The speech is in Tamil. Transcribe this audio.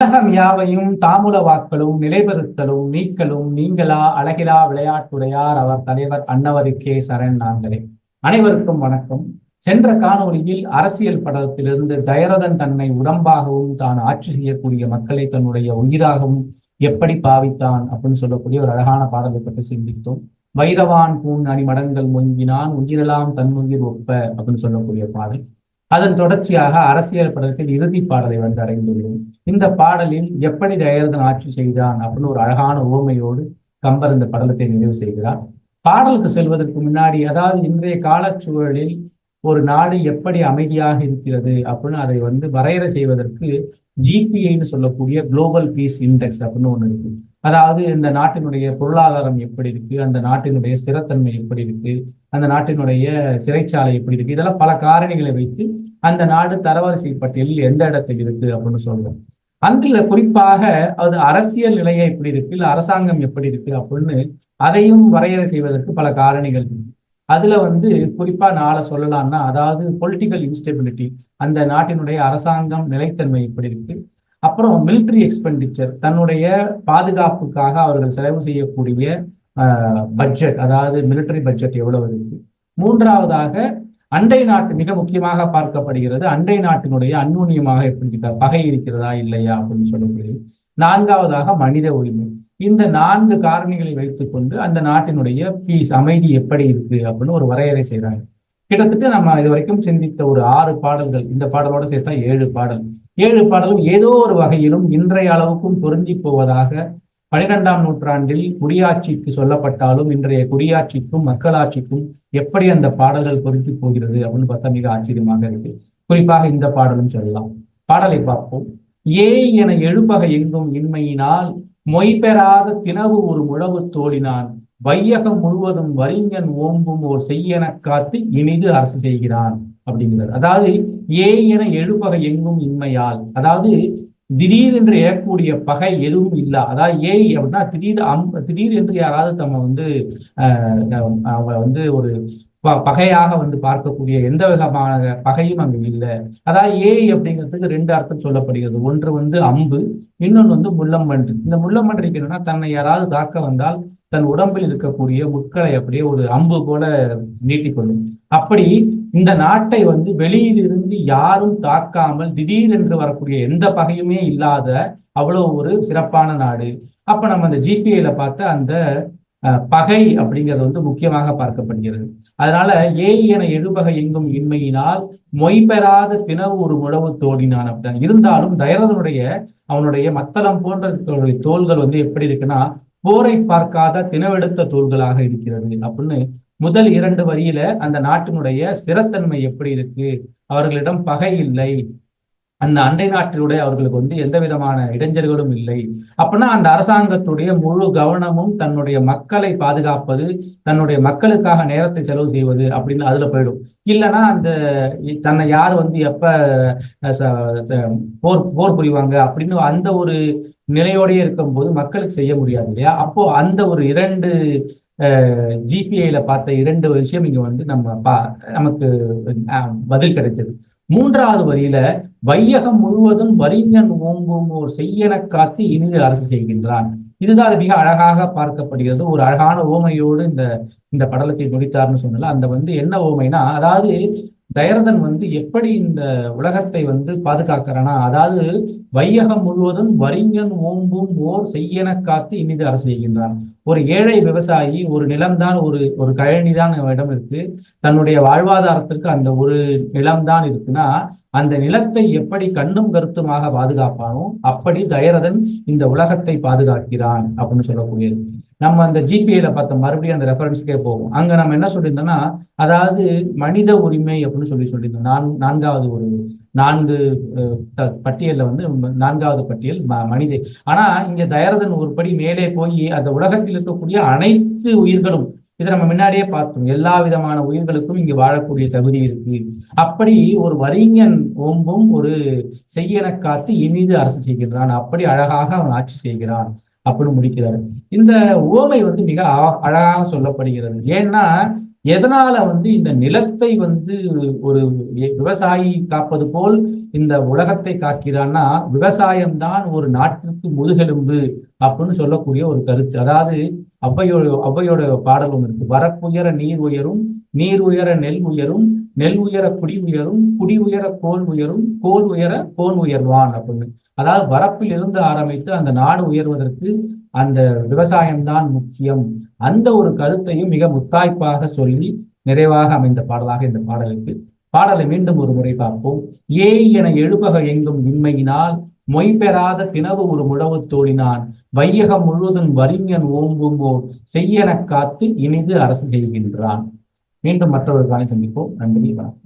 உலகம் யாவையும் தாமுல வாக்களும் நிலைபெறுத்தலும் நீக்கலும் நீங்களா அழகிலா விளையாட்டுடையார் அவர் தலைவர் அன்னவருக்கே சரண் நாங்களே. அனைவருக்கும் வணக்கம். சென்ற காணொளியில் அரசியல் படத்திலிருந்து தயரதன் தன்னை உடம்பாகவும் தான் ஆட்சி செய்யக்கூடிய மக்களை தன்னுடைய உயிராகவும் எப்படி பாவித்தான் அப்படின்னு சொல்லக்கூடிய ஒரு அழகான பாடலை பற்றி சிந்தித்தோம். வைரவான் பூன் அணிமடங்கள் முங்கினான் உயிரெல்லாம் தன்னுயிர் ஒப்ப அப்படின்னு சொல்லக்கூடிய பாடல். அதன் தொடர்ச்சியாக அரசியல் படத்தில் இறுதி பாடலை வந்து அடைந்துள்ளோம். இந்த பாடலில் எப்படி தயரதன் ஆட்சி செய்தான் அப்படின்னு ஒரு அழகான ஓமையோடு கம்பர் இந்த படலத்தை நிறைவு செய்கிறார். பாடலுக்கு செல்வதற்கு முன்னாடி அதாவது இன்றைய காலச்சூழலில் ஒரு நாடு எப்படி அமைதியாக இருக்கிறது அப்படின்னு அதை வந்து வரையறை செய்வதற்கு ஜிபிஐன்னு சொல்லக்கூடிய குளோபல் பீஸ் இண்டெக்ஸ் அப்படின்னு ஒன்று இருக்கு. அதாவது இந்த நாட்டினுடைய பொருளாதாரம் எப்படி இருக்கு? அந்த நாட்டினுடைய ஸ்திரத்தன்மை எப்படி இருக்கு? அந்த நாட்டினுடைய சிறைச்சாலை எப்படி இருக்கு? இதெல்லாம் பல காரணிகளை வைத்து அந்த நாடு தரவரிசை பட்டியலில் எந்த இடத்தில் இருக்கு அப்படின்னு சொல்றோம். அதுல குறிப்பாக அது அரசியல் நிலையை எப்படி இருக்கு? இல்ல அரசாங்கம் எப்படி இருக்கு அப்படின்னு அதையும் வரையறை செய்வதற்கு பல காரணிகள் இருக்கு. அதுல வந்து குறிப்பா நாளை சொல்லலாம்னா அதாவது பொலிட்டிக்கல் இன்ஸ்டெபிலிட்டி அந்த நாட்டினுடைய அரசாங்கம் நிலைத்தன்மை எப்படி இருக்கு? அப்புறம் மிலிட்ரி எக்ஸ்பெண்டிச்சர் தன்னுடைய பாதுகாப்புக்காக அவர்கள் செலவு செய்யக்கூடிய பட்ஜெட் அதாவது மிலிட்டரி பட்ஜெட் எவ்வளவு இருக்கு? மூன்றாவதாக அண்டை நாட்டு மிக முக்கியமாக பார்க்கப்படுகிறது அண்டை நாட்டினுடைய அந்நுண்ணியமாக எப்படி பகை இருக்கிறதா இல்லையா அப்படின்னு சொல்லக்கூடிய நான்காவதாக மனித உரிமை. இந்த நான்கு காரணிகளை வைத்துக்கொண்டு அந்த நாட்டினுடைய பீஸ் அமைதி எப்படி இருக்கு அப்படின்னு ஒரு வரையறை செய்யறாங்க கிட்டத்தட்ட நம்ம இது வரைக்கும் சிந்தித்த ஒரு ஆறு பாடல்கள் இந்த பாடலோட சேர்த்தா ஏழு பாடல். ஏழு பாடலும் ஏதோ ஒரு வகையிலும் இன்றைய அளவுக்கும் பொருந்தி போவதாக பனிரெண்டாம் நூற்றாண்டில் குடியாட்சிக்கு சொல்லப்பட்டாலும் இன்றைய குடியாட்சிக்கும் மக்களாட்சிக்கும் எப்படி அந்த பாடல்கள் பொருத்தி போகிறது அப்படின்னு பார்த்தா மிக ஆச்சரியமாக இருக்கு. குறிப்பாக இந்த பாடலும் சொல்லலாம். பாடலை பார்ப்போம். ஏ என எழுப்பக எங்கும் இன்மையினால் மொய்பெறாத தினவு ஒரு முழவு தோழினான் வையகம் முழுவதும் வரிஞன் ஓம்பும் ஓர் செய்யன காத்து இனிது அரசு செய்கிறான். அப்படிங்கிறார். அதாவது ஏ என எழுபகை எங்கும் இன்மையால் அதாவது திடீர் என்று எழக்கூடிய பகை எதுவும் இல்லை. அதாவது ஏய் அப்படின்னா திடீர் அம் திடீர் என்று யாராவது தம்ம வந்து அவங்க வந்து ஒரு பகையாக வந்து பார்க்கக்கூடிய எந்த விதமான பகையும் அங்கு இல்லை. அதாவது ஏய் அப்படிங்கிறதுக்கு ரெண்டு அர்த்தம் சொல்லப்படுகிறது. ஒன்று வந்து அம்பு இன்னொன்று வந்து முள்ளம்பன்று. இந்த முள்ளம்பன்றிக்கு என்னன்னா தன்னை யாராவது தாக்க வந்தால் தன் உடம்பில் இருக்கக்கூடிய முட்களை அப்படியே ஒரு அம்பு போல நீட்டிக்கொள்ளும். அப்படி இந்த நாட்டை வந்து வெளியிலிருந்து யாரும் தாக்காமல் திடீரென்று வரக்கூடிய எந்த பகையுமே இல்லாத அவ்வளவு ஒரு சிறப்பான நாடு. அப்ப நம்ம அந்த ஜிபிஐல பார்த்த அந்த பகை அப்படிங்கிறது வந்து முக்கியமாக பார்க்கப்படுகிறது. அதனால ஏய் என எழுபகை எங்கும் இன்மையினால் மொய் பெறாத பிணவு ஒரு உழவு தோடினான் அப்படின் இருந்தாலும் தயரதனுடைய அவனுடைய மத்தளம் போன்ற தோள்கள் வந்து எப்படி இருக்குன்னா போரை பார்க்காத தினவெடுத்த தோள்களாக இருக்கிறது அப்படின்னு முதல் இரண்டு வரியில அந்த நாட்டினுடைய சிறத்தன்மை எப்படி இருக்கு? அவர்களிடம் பகை இல்லை. அந்த அண்டை நாட்டினுடைய அவர்களுக்கு வந்து எந்த விதமான இடைஞ்சல்களும் இல்லை. அப்படின்னா அந்த அரசாங்கத்துடைய முழு கவனமும் தன்னுடைய மக்களை பாதுகாப்பது தன்னுடைய மக்களுக்காக நேரத்தை செலவு செய்வது அப்படின்னு அதுல போயிடும். இல்லைன்னா அந்த தன்னை யார் வந்து எப்ப போர் போர் புரிவாங்க அப்படின்னு அந்த ஒரு நிலையோடய இருக்கும்போது மக்களுக்கு செய்ய முடியாது இல்லையா? அப்போ அந்த ஒரு இரண்டு ஜிபிஐல பார்த்த இரண்டு விஷயம் இங்க வந்து நம்ம பா நமக்கு பதில் கிடைத்தது. மூன்றாவது வரியில வையகம் முழுவதும் வரிஞன் ஓம்பும் ஒரு செய்யன காத்து இனிது அரசு செய்கின்றான். இதுதான் மிக அழகாக பார்க்கப்படுகிறது. ஒரு அழகான ஓமையோடு இந்த இந்த படலத்தை முடித்தார்னு சொன்னால. அந்த வந்து என்ன ஓமைனா அதாவது தயரதன் வந்து எப்படி இந்த உலகத்தை வந்து பாதுகாக்கிறானா? அதாவது வையகம் முழுவதும் வரிஞன் ஓம்பும் ஓர் செய்யன காத்து இனிது அரசு செய்கின்றான். ஒரு ஏழை விவசாயி ஒரு நிலம்தான் ஒரு ஒரு கழனிதான் இடம் இருக்கு. தன்னுடைய வாழ்வாதாரத்திற்கு அந்த ஒரு நிலம்தான் இருக்குன்னா அந்த நிலத்தை எப்படி கண்ணும் கருத்துமாக பாதுகாப்பானோ அப்படி தயரதன் இந்த உலகத்தை பாதுகாக்கிறான் அப்படின்னு சொல்லக்கூடியது. நம்ம அந்த ஜிபிஐல பார்த்த மறுபடியும் அந்த ரெஃபரன்ஸ்க்கே போவோம் அங்க நம்ம என்ன சொல்லியிருந்தோம்னா அதாவது மனித உரிமை அப்படின்னு சொல்லி சொல்லியிருந்தோம். நான் நான்காவது ஒரு நான்கு பட்டியல்ல வந்து நான்காவது பட்டியல் மனித. ஆனா இங்க தயரதன் ஒரு படி மேலே போய் அந்த உலகத்தில் இருக்கக்கூடிய அனைத்து உயிர்களும் இதை நம்ம முன்னாடியே பார்த்தோம். எல்லா விதமான உயிர்களுக்கும் இங்கு வாழக்கூடிய தகுதி இருக்கு. அப்படி ஒரு வரிஞன் ஓம்பும் ஒரு செய்யன காத்து இனிது அரசு செய்கின்றான். அப்படி அழகாக அவன் ஆட்சி செய்கிறான் அப்படின்னு முடிக்கிறாரு. இந்த ஓமை வந்து மிக அழகாக சொல்லப்படுகிறது. ஏன்னா எதனால வந்து இந்த நிலத்தை வந்து ஒரு விவசாயி காப்பது போல் இந்த உலகத்தை காக்கிறான்னா விவசாயம்தான் ஒரு நாட்டிற்கு முதுகெலும்பு அப்படின்னு சொல்லக்கூடிய ஒரு கருத்து. அதாவது அவ்வையோட அவ்வையோட பாடல் ஒன்று இருக்கு. வரப்புயர நீர் உயரும் நீர் உயர நெல் உயரும் நெல் உயர குடி உயரும் குடி உயர கோல் உயரும் கோல் உயர கோல் உயர்வான் அப்படின்னு. அதாவது வரப்பில் இருந்து ஆரம்பித்து அந்த நாடு உயர்வதற்கு அந்த விவசாயம்தான் முக்கியம். அந்த ஒரு கருத்தையும் மிக முத்தாய்ப்பாக சொல்லி நிறைவாக அமைந்த பாடலாக இந்த பாடலுக்கு. பாடலை மீண்டும் ஒரு முறை பார்ப்போம். ஏய் என எழுபக எங்கும் இன்மையினால் மொய் பெறாத தினவு ஒரு முழவு தோழினான் வையகம் முழுவதும் வரிஞன் ஓம்புங்கோ செய்யன காத்து இனிது அரசு செய்கின்றான். மீண்டும் மற்றவர்களுக்கான சந்திப்போம். நன்றி வணக்கம்.